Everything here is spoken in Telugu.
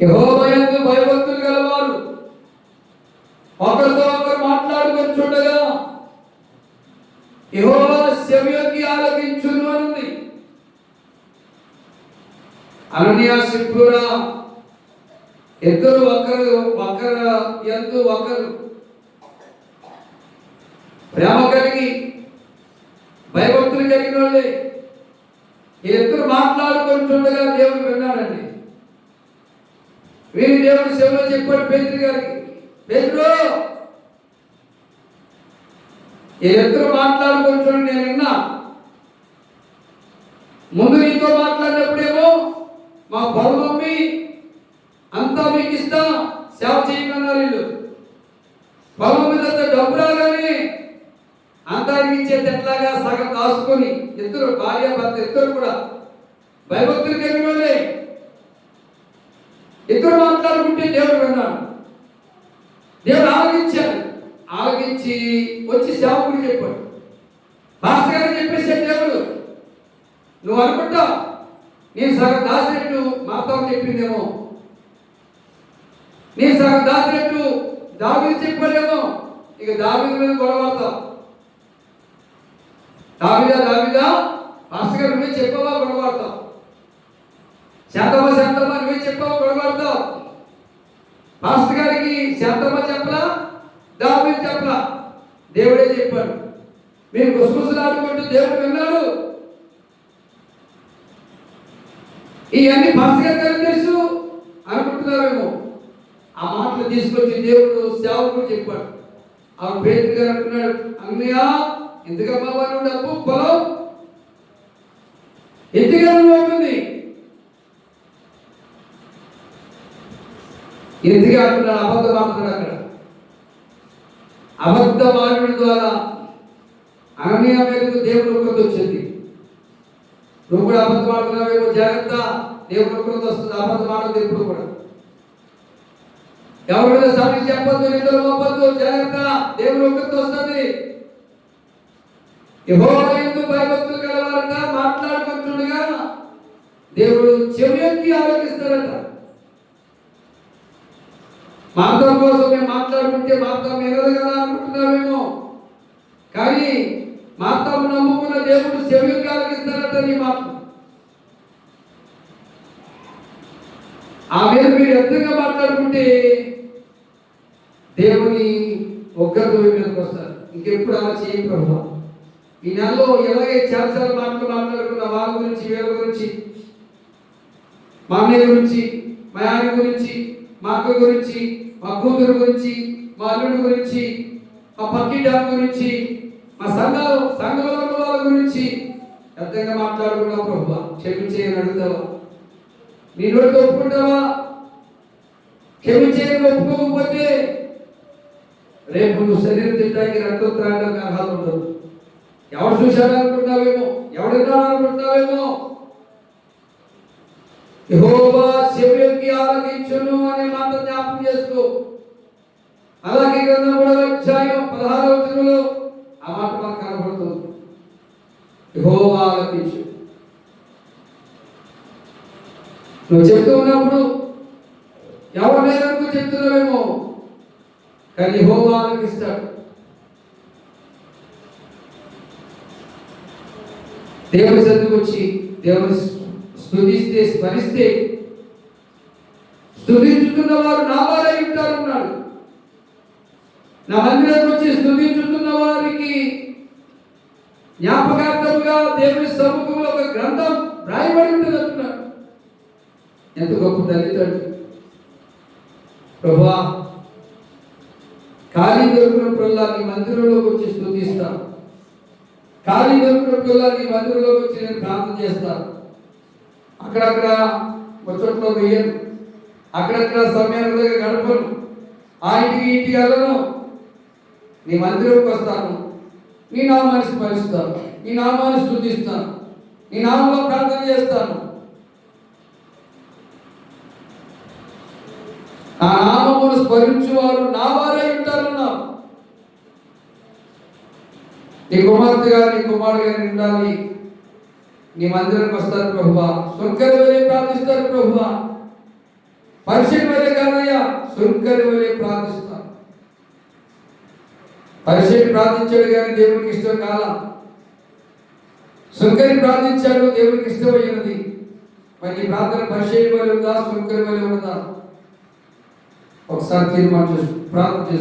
యహోవయందు భయభక్తులు గలవారు. ఒకరితో ఒకరు మాట్లాడుకొని చూడగా యహోవా శవ్యోగి ఆలకించును అనుంది. అననీయ సిప్పురా ఇద్దరు ఒకరు ఒకరు ఎందు ఒకరు. ప్రేమ కలిగి భయభక్తులు కలిగిన వాళ్ళే ఇద్దరు మాట్లాడుకొని దేవుడు విన్న వీరి దేవుడు శివులో చెప్పాడు పేతురు గారికి. పేతురు! వీరిద్దరు మాట్లాడుకుంటున్నాను నేను విన్నా. ముందు నీతో మాట్లాడినప్పుడేమో మా పొలం మమ్మీ అంతా మీకు ఇస్తా సేవ చేయమన్నారు వీళ్ళు. పొలం మీద డబ్బు రాగానే అంతా ఇచ్చేది ఎట్లాగా సగం దాచుకొని ఇద్దరు భార్య భర్త ఇద్దరు కూడా. భయభక్తులు కలిగిన ఇద్దరు మాట్లాడుకుంటే దేవుడు విన్నాడు. దేవుడు ఆలకించాడు. ఆలగించి వచ్చి సేవకుడు చెప్పాడు. భాస్కర్ గారు చెప్పేసాడు దేవుడు నువ్వు అనుకుంటావు నేను సగం దాసినట్టు మాతో చెప్పిందేమో. నేను సగం దాసినట్టు దావీదు చెప్పాడేమో. ఇక దావీదు మీద గొడవడతావు దాబీదా దాబీదా భాస్కర్ మీద నువ్వే చెప్పవా గొడవడతావు శాంతమ్మ శాంతమ్మ నువ్వే చెప్పావు గొడవడతావు మాస్టర్ గారికి శాంతమ్మ చెప్పలా దాని చెప్పలా. దేవుడే చెప్పాడు. మీరు గుసగుసలాడుకుంటూ దేవుడు విన్నాడు. ఇవన్నీ పాస్టర్ గారికి తెలుసు? అనుకుంటున్నారేమో. ఆ మాటలు తీసుకొచ్చి దేవుడు సేవకుడు చెప్పాడు. ఆ పేరు గారు అంటున్నాడు అన్నయ్య ఎందుకమ్మా వారు డబ్బు పొలం. ఎందుకన్నా ఉంటుంది అంటున్నాడు అబద్ధం ఆడుతున్నాడు అక్కడ. అబద్ధ మానవుడి ద్వారా అననీయ మేరకు దేవుడు ఒకటి వచ్చింది. నువ్వు కూడా అబద్ధం ఆడుతున్నావేమో జాగ్రత్త. దేవుడు ఒకటి వస్తుంది. అబద్ధం ఆడదు ఎప్పుడు కూడా. ఎవరైనా మీద చెప్పద్దు నిద్ర మోపొద్దు జాగ్రత్త. దేవుడు ఒకటి వస్తుంది. యహోవయందు భయభక్తులు గలవారంట మాట్లాడుకుంటుండగా దేవుడు చెవి ఎక్కి ఆలోచిస్తారంట మాతో కోసం మాట్లాడుకుంటే మాతో ఎగదు కదా అనుకుంటున్నామేమో కానీ మాతో నమ్ముకున్న దేవుడు చెవి ఎక్కి నీ మాట ఆ మీద మీరు ఎంతగా మాట్లాడుకుంటే దేవుని ఒక్కరితో మీదకి వస్తారు. ఇంకెప్పుడు అలా చేయ ప్రభు? ఈ నెలలో ఎలాగే చాలాసార్లు మాటలు మాట్లాడుకున్న వాళ్ళ గురించి వీళ్ళ గురించి మా అన్నయ్య గురించి మా ఆయన గురించి మా అక్క గురించి మా కూతురు గురించి మా అల్లుడి గురించి మా పక్కింటి గురించి మా సంఘాలు సంఘంలో ఉన్న వాళ్ళ గురించి ఎంతగా మాట్లాడుకున్నావు ప్రభు క్షమించేయని అడుగుతావా? నీ నోటితో ఒప్పుకుంటావా? క్షమించేయని ఒప్పుకోకపోతే రేపు నువ్వు శరీరం తిట్టడానికి రక్తోత్తరానికి అర్హత ఉండదు. ఎవరు చూశాడు ఎవరు ఎవడున్నాడు అనుకుంటున్నావేమో యెహోవా చెవికి అనే మాట జ్ఞాపం చేస్తూ అలాగే గ్రంథం కూడా వచ్చాయో పదహారవ వచనంలో. ఆ మాట మనకు కనబడుతుంది యెహోవా ఆలకించు. నువ్వు చెప్తూ ఉన్నప్పుడు ఎవరు లేదనుకో చెప్తున్నావేమో. కానీ యెహోవా ఆలకిస్తాడు. దేవుని సన్నిధికి వచ్చి దేవుని స్థుతిస్తే స్మరిస్తే స్థుతించుతున్న వారు నా వారై ఉంటారన్నాడు. నా మందిరం వచ్చి స్థుతించుతున్న వారికి జ్ఞాపకార్థంగా దేవుని సముఖంలో ఒక గ్రంథం రాయబడి ఉంటుంది అంటున్నాడు ఎంత గొప్ప తల్లిదండ్రులు ప్రభా ఖాళీ దొరికినప్పుడల్లా నీ మందిరంలోకి వచ్చి స్థుతిస్తాను ఖాళీ దొరికినప్పుడల్లా నీ మందిరంలోకి వచ్చి నేను ప్రార్థన చేస్తాను. అక్కడక్కడ ఒక చోట్ల వేయను. అక్కడక్కడ సమయాల గడపను ఆ ఇంటికి ఇంటికి వెళ్ళను. నీ మందిరంకి వస్తాను. నీ నామాన్ని స్మరిస్తాను. నీ నామాన్ని శుద్ధిస్తాను నీ నామంలో ప్రార్థన చేస్తాను. నా నామమును స్మరించువారు నా వారే ఉంటారన్నావు నీ కుమార్తె గారు నీ కుమారుడు గారు ఉండాలి. నీ మందిరానికి వస్తారు ప్రభువా. స్వర్గ ప్రార్థిస్తారు ప్రభువా. పరిశీలి వలె కాదయ్యా సుంకరి వలె ప్రార్థిస్తాను పరిశీలి ప్రార్థించాడు కానీ దేవునికి ఇష్టం కాల సుంకరి ప్రార్థించాడు దేవునికి ఇష్టమైనది మరి నీ ప్రార్థన పరిశీలి వలె ఉందా సుంకరి వలె ఉన్నదా ఒకసారి తీర్మానం చేసు ప్రార్థన చేసు